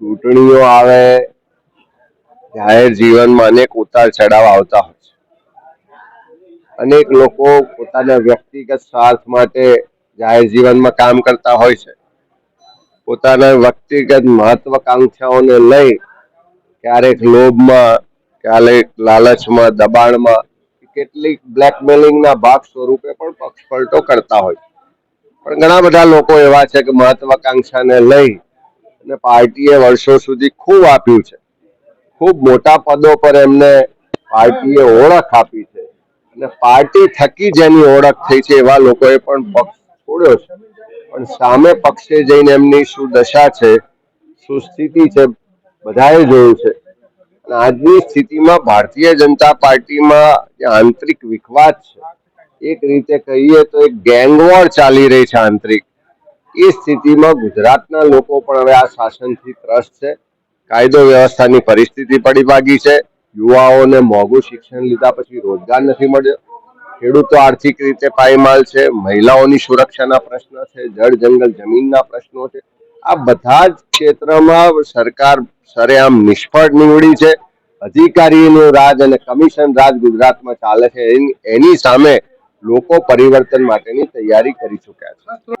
ચૂંટણીઓ આવે, જાહેર જીવનમાં અનેક ઉતાર ચઢાવ આવતા હોય છે. અનેક લોકો પોતાના વ્યક્તિગત સ્વાર્થ માટે જાહેર જીવનમાં કામ કરતા હોય છે. પોતાના વ્યક્તિગત મહત્વકાંક્ષાઓને લઈ ક્યારેક લોભમાં, ક્યારેક લાલચમાં, દબાણમાં કેટલીક બ્લેકમેલિંગના ભાગ સ્વરૂપે પણ પક્ષ કરતા હોય પણ ઘણા બધા લોકો એવા છે કે મહત્વકાંક્ષાને લઈ અને પાર્ટીએ વર્ષો સુધી ખૂબ આપ્યું છે. ખૂબ મોટા પદો પર એમને પાર્ટીએ ઓળખ આપી છે. અને પાર્ટી થકી જેની ઓળખ થઈ છે એવા લોકોએ પણ પક્ષ છોડ્યો છે. પણ સામે પક્ષે જઈને એમની શું દશા છે, શું સ્થિતિ છે, બધાએ જોયું છે. અને આજની સ્થિતિમાં ભારતીય જનતા પાર્ટીમાં જે આંતરિક વિખવાદ છે, એક રીતે કહીએ તો એક ગેંગવોર ચાલી રહી છે આંતરિક. એ સ્થિતિમાં ગુજરાતના લોકો પણ હવે આ શાસનથી ત્રસ્ત છે. કાયદો વ્યવસ્થાની પરિસ્થિતિ પડી ભાગી છે. યુવાઓને મોંઘું શિક્ષણ લીધા પછી રોજગાર નથી મળ્યો. ખેડૂતો આર્થિક રીતે પાયમાલ છે. મહિલાઓની સુરક્ષાના પ્રશ્ન છે. જળ, જંગલ, જમીનના પ્રશ્નો છે. આ બધા જ ક્ષેત્રમાં સરકાર સરેઆમ નિષ્ફળ નીવડી છે. અધિકારીનું રાજ અને કમિશન રાજ ગુજરાતમાં ચાલે છે. એની- સામે લોકો પરિવર્તન માટેની તૈયારી કરી ચૂક્યા છે.